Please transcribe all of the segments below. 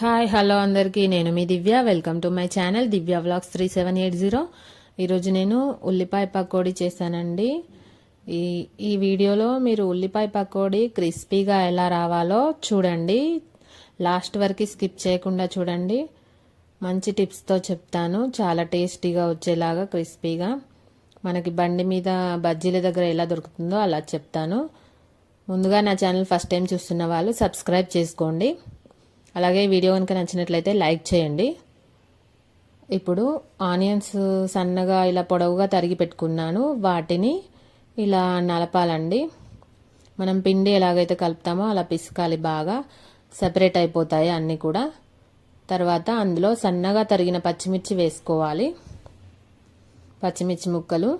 Hi hello అందరికీ. నేను మీ Divya. Welcome to my channel Divya vlogs three seven eight zero. ఈరోజు నేను ఉల్లిపాయ పకోడీ చేశానండి. ఈ ఈ వీడియోలో మీరు ఉల్లిపాయ పకోడీ క్రిస్పీగా ఎలా రావాలో చూడండి. లాస్ట్ వరకు స్కిప్ చేయకుండా చూడండి. మంచి టిప్స్తో చెప్తాను. చాలా టేస్టీగా వచ్చేలాగా క్రిస్పీగా. మనకి బండి మీద బజ్జీల దగ్గర ఎలా దొరుకుతుందో అలా చెప్తాను. ముందుగా నా ఛానల్ ఫస్ట్ టైం చూస్తున్న వాళ్ళు సబ్స్క్రైబ్ చేసుకోండి. అలాగే వీడియో కనుక నచ్చినట్లయితే లైక్ చేయండి. ఇప్పుడు ఆనియన్స్ సన్నగా ఇలా పొడవుగా తరిగి పెట్టుకున్నాను. వాటిని ఇలా నలపాలండి. మనం పిండి ఎలాగైతే కలుపుతామో అలా పిసకాలి బాగా. సపరేట్ అయిపోతాయి అన్నీ కూడా. తర్వాత అందులో సన్నగా తరిగిన పచ్చిమిర్చి వేసుకోవాలి. పచ్చిమిర్చి ముక్కలు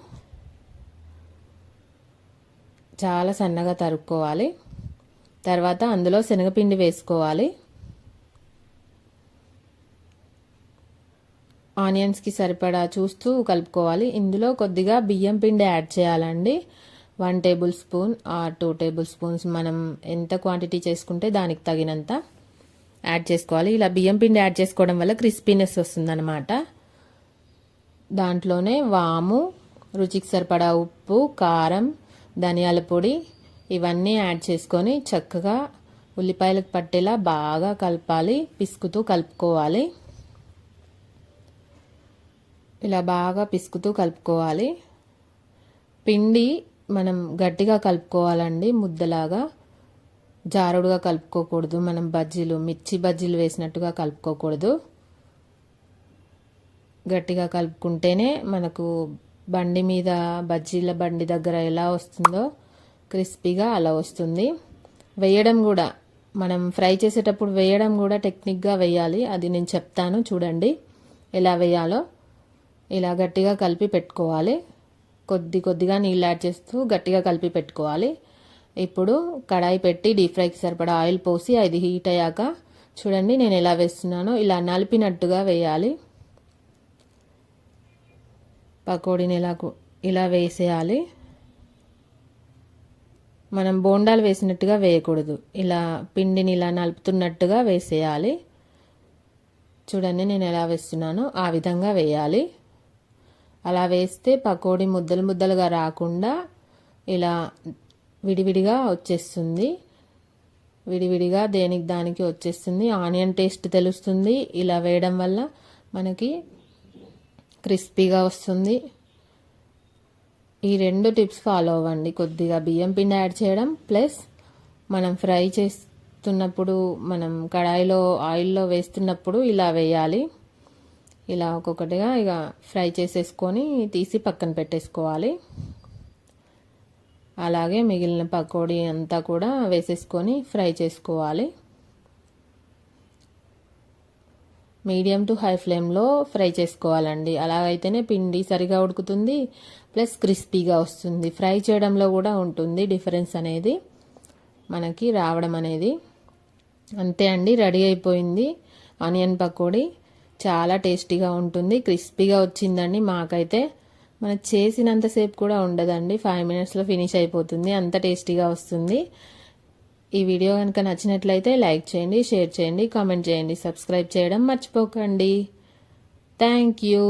చాలా సన్నగా తరుక్కోవాలి. తర్వాత అందులో శనగపిండి వేసుకోవాలి. ఆనియన్స్కి సరిపడా చూస్తూ కలుపుకోవాలి. ఇందులో కొద్దిగా బియ్యం పిండి యాడ్ చేయాలండి. One tablespoon or two tablespoons మనం ఎంత క్వాంటిటీ చేసుకుంటే దానికి తగినంత యాడ్ చేసుకోవాలి. ఇలా బియ్యం పిండి యాడ్ చేసుకోవడం వల్ల క్రిస్పీనెస్ వస్తుందన్నమాట. దాంట్లోనే వాము రుచికి సరిపడా ఉప్పు కారం ధనియాల పొడి ఇవన్నీ యాడ్ చేసుకొని చక్కగా ఉల్లిపాయలకు పట్టేలా బాగా కలపాలి పిసుకుతూ కలుపుకోవాలి. ఇలా బాగా పిసుకుతూ కలుపుకోవాలి. పిండి మనం గట్టిగా కలుపుకోవాలండి. ముద్దలాగా జారుడుగా కలుపుకోకూడదు. మనం బజ్జీలు మిర్చి బజ్జీలు వేసినట్టుగా కలుపుకోకూడదు. గట్టిగా కలుపుకుంటేనే మనకు బండి మీద బజ్జీల బండి దగ్గర ఎలా వస్తుందో క్రిస్పీగా అలా వస్తుంది. వేయడం కూడా మనం ఫ్రై చేసేటప్పుడు వేయడం కూడా టెక్నిక్గా వేయాలి. అది నేను చెప్తాను చూడండి ఎలా వేయాలో. ఇలా గట్టిగా కలిపి పెట్టుకోవాలి. కొద్ది కొద్దిగా నీళ్ళు యాడ్ చేస్తూ గట్టిగా కలిపి పెట్టుకోవాలి. ఇప్పుడు కడాయి పెట్టి డీప్ ఫ్రైకి సరిపడా ఆయిల్ పోసి అది హీట్ అయ్యాక చూడండి నేను ఎలా వేస్తున్నానో. ఇలా నలిపినట్టుగా వేయాలి. పకోడీని ఇలా ఇలా వేసేయాలి. మనం బోండాలు వేసినట్టుగా వేయకూడదు. ఇలా పిండిని ఇలా నలుపుతున్నట్టుగా వేసేయాలి. చూడండి నేను ఎలా వేస్తున్నానో. ఆ విధంగా వేయాలి. అలా వేస్తే పకోడీ ముద్దలు ముద్దలుగా రాకుండా ఇలా విడివిడిగా వచ్చేస్తుంది. విడివిడిగా దేనికి దానికి వచ్చేస్తుంది. ఆనియన్ టేస్ట్ తెలుస్తుంది. ఇలా వేయడం వల్ల మనకి క్రిస్పీగా వస్తుంది. ఈ రెండు టిప్స్ ఫాలో అవ్వండి. కొద్దిగా బియ్యం పిండి యాడ్ చేయడం ప్లస్ మనం ఫ్రై చేస్తున్నప్పుడు మనం కడాయిలో ఆయిల్లో వేస్తున్నప్పుడు ఇలా వేయాలి. ఇలా ఒక్కొక్కటిగా ఇక ఫ్రై చేసేసుకొని తీసి పక్కన పెట్టేసుకోవాలి. అలాగే మిగిలిన పకోడీ అంతా కూడా వేసేసుకొని ఫ్రై చేసుకోవాలి. మీడియం టు హై ఫ్లేమ్లో ఫ్రై చేసుకోవాలండి. అలాగైతేనే పిండి సరిగా ఉడుకుతుంది ప్లస్ క్రిస్పీగా వస్తుంది. ఫ్రై చేయడంలో కూడా ఉంటుంది డిఫరెన్స్ అనేది మనకి రావడం అనేది. అంతే అండి రెడీ అయిపోయింది ఆనియన్ పకోడీ. చాలా టేస్టీగా ఉంటుంది. క్రిస్పీగా వచ్చిందండి మాకైతే. మనం చేసినంతసేపు కూడా ఉండదండి. ఫైవ్ మినిట్స్లో ఫినిష్ అయిపోతుంది. అంత టేస్టీగా వస్తుంది. ఈ వీడియో కనుక నచ్చినట్లయితే లైక్ చేయండి షేర్ చేయండి కామెంట్ చేయండి సబ్స్క్రైబ్ చేయడం మర్చిపోకండి. Thank you